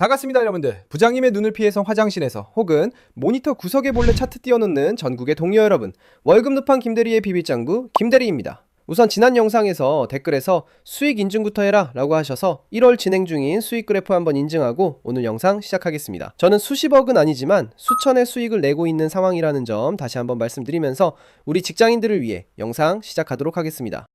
반갑습니다 여러분들. 부장님의 눈을 피해서 화장실에서 혹은 모니터 구석에 몰래 차트 띄워놓는 전국의 동료 여러분. 월급 눕한 김대리의 비밀장부 김대리입니다. 우선 지난 영상에서 댓글에서 수익 인증부터 해라 라고 하셔서 1월 진행 중인 수익 그래프 한번 인증하고 오늘 영상 시작하겠습니다. 저는 수십억은 아니지만 수천의 수익을 내고 있는 상황이라는 점 다시 한번 말씀드리면서 우리 직장인들을 위해 영상 시작하도록 하겠습니다.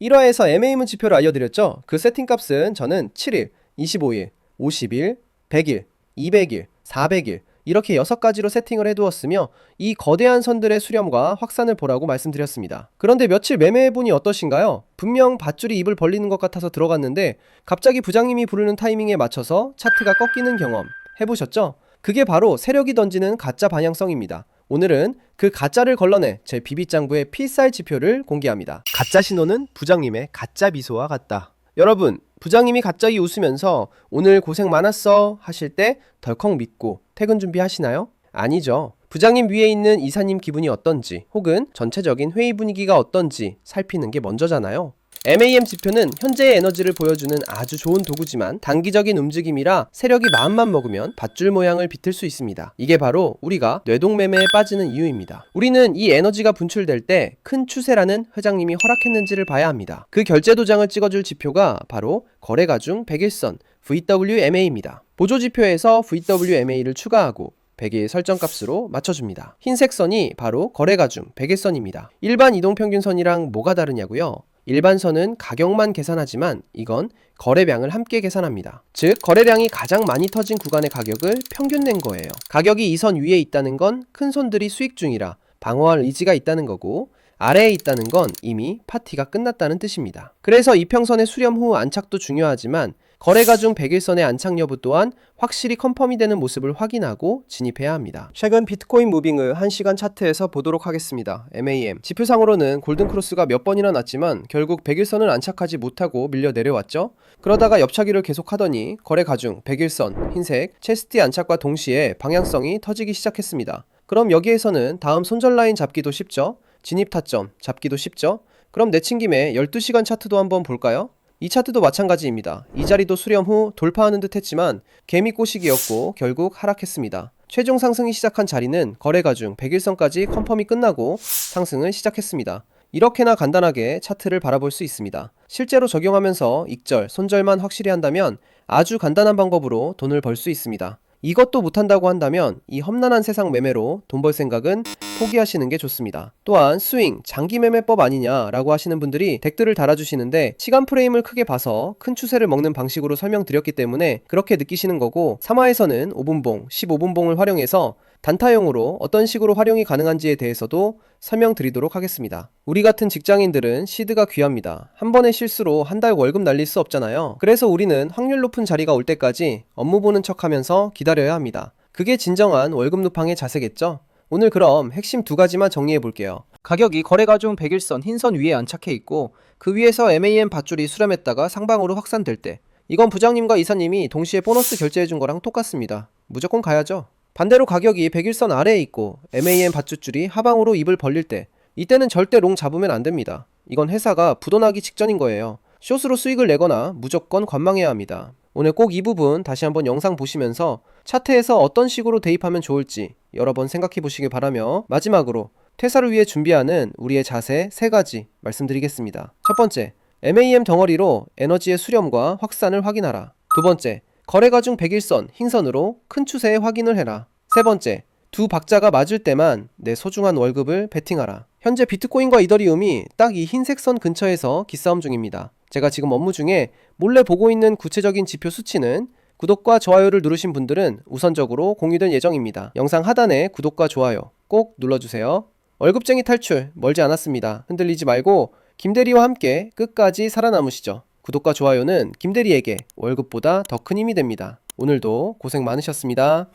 1화에서 MA문 지표를 알려드렸죠? 그 세팅값은 저는 7일 25일, 50일, 100일, 200일, 400일 이렇게 6가지로 세팅을 해두었으며 이 거대한 선들의 수렴과 확산을 보라고 말씀드렸습니다. 그런데 며칠 매매해보니 어떠신가요? 분명 밧줄이 입을 벌리는 것 같아서 들어갔는데 갑자기 부장님이 부르는 타이밍에 맞춰서 차트가 꺾이는 경험 해보셨죠? 그게 바로 세력이 던지는 가짜 방향성입니다. 오늘은 그 가짜를 걸러내 제 비비장부의 필살 지표를 공개합니다. 가짜 신호는 부장님의 가짜 미소와 같다. 여러분, 부장님이 갑자기 웃으면서 오늘 고생 많았어 하실 때 덜컥 믿고 퇴근 준비하시나요? 아니죠. 부장님 위에 있는 이사님 기분이 어떤지 혹은 전체적인 회의 분위기가 어떤지 살피는 게 먼저잖아요. MAM 지표는 현재의 에너지를 보여주는 아주 좋은 도구지만 단기적인 움직임이라 세력이 마음만 먹으면 밧줄 모양을 비틀 수 있습니다. 이게 바로 우리가 뇌동매매에 빠지는 이유입니다. 우리는 이 에너지가 분출될 때 큰 추세라는 회장님이 허락했는지를 봐야 합니다. 그 결제 도장을 찍어줄 지표가 바로 거래가 중 100일선 VWMA입니다. 보조 지표에서 VWMA를 추가하고 100일 설정값으로 맞춰줍니다. 흰색 선이 바로 거래가 중 100일선입니다. 일반 이동평균선이랑 뭐가 다르냐고요? 일반 선은 가격만 계산하지만 이건 거래량을 함께 계산합니다. 즉, 거래량이 가장 많이 터진 구간의 가격을 평균 낸 거예요. 가격이 이 선 위에 있다는 건 큰 손들이 수익 중이라 방어할 의지가 있다는 거고 아래에 있다는 건 이미 파티가 끝났다는 뜻입니다. 그래서 이평선의 수렴 후 안착도 중요하지만 거래가 중 100일선의 안착 여부 또한 확실히 컨펌이 되는 모습을 확인하고 진입해야 합니다. 최근 비트코인 무빙을 1시간 차트에서 보도록 하겠습니다. MAM. 지표상으로는 골든크로스가 몇 번이나 났지만 결국 100일선을 안착하지 못하고 밀려 내려왔죠. 그러다가 옆차기를 계속하더니 거래 가 중 100일선 흰색 체스티 안착과 동시에 방향성이 터지기 시작했습니다. 그럼 여기에서는 다음 손절 라인 잡기도 쉽죠? 진입 타점 잡기도 쉽죠? 그럼 내친 김에 12시간 차트도 한번 볼까요? 이 차트도 마찬가지입니다. 이 자리도 수렴 후 돌파하는 듯 했지만 개미 꼬시기였고 결국 하락했습니다. 최종 상승이 시작한 자리는 거래가 중 100일선까지 컨펌이 끝나고 상승을 시작했습니다. 이렇게나 간단하게 차트를 바라볼 수 있습니다. 실제로 적용하면서 익절, 손절만 확실히 한다면 아주 간단한 방법으로 돈을 벌 수 있습니다. 이것도 못한다고 한다면 이 험난한 세상 매매로 돈 벌 생각은 포기하시는 게 좋습니다. 또한 스윙, 장기 매매법 아니냐라고 하시는 분들이 댓글을 달아주시는데 시간 프레임을 크게 봐서 큰 추세를 먹는 방식으로 설명드렸기 때문에 그렇게 느끼시는 거고 3화에서는 5분봉, 15분봉을 활용해서 단타용으로 어떤 식으로 활용이 가능한지에 대해서도 설명드리도록 하겠습니다. 우리 같은 직장인들은 시드가 귀합니다. 한 번의 실수로 한 달 월급 날릴 수 없잖아요. 그래서 우리는 확률 높은 자리가 올 때까지 업무 보는 척 하면서 기다려야 합니다. 그게 진정한 월급 누팡의 자세겠죠? 오늘 그럼 핵심 두 가지만 정리해 볼게요. 가격이 거래가 중 100일선 흰선 위에 안착해 있고 그 위에서 MAM 밧줄이 수렴했다가 상방으로 확산될 때 이건 부장님과 이사님이 동시에 보너스 결제해 준 거랑 똑같습니다. 무조건 가야죠. 반대로 가격이 100일선 아래에 있고 MAM 밧줄줄이 하방으로 입을 벌릴 때 이때는 절대 롱 잡으면 안 됩니다. 이건 회사가 부도나기 직전인 거예요. 숏으로 수익을 내거나 무조건 관망해야 합니다. 오늘 꼭 이 부분 다시 한번 영상 보시면서 차트에서 어떤 식으로 대입하면 좋을지 여러 번 생각해 보시길 바라며 마지막으로 퇴사를 위해 준비하는 우리의 자세 세 가지 말씀드리겠습니다. 첫 번째, MAM 덩어리로 에너지의 수렴과 확산을 확인하라. 두 번째, 거래가 중 100일선 흰선으로 큰 추세의 확인을 해라. 세 번째, 두 박자가 맞을 때만 내 소중한 월급을 베팅하라. 현재 비트코인과 이더리움이 딱 이 흰색 선 근처에서 기싸움 중입니다. 제가 지금 업무 중에 몰래 보고 있는 구체적인 지표 수치는 구독과 좋아요를 누르신 분들은 우선적으로 공유될 예정입니다. 영상 하단에 구독과 좋아요 꼭 눌러주세요. 월급쟁이 탈출 멀지 않았습니다. 흔들리지 말고 김대리와 함께 끝까지 살아남으시죠. 구독과 좋아요는 김대리에게 월급보다 더 큰 힘이 됩니다. 오늘도 고생 많으셨습니다.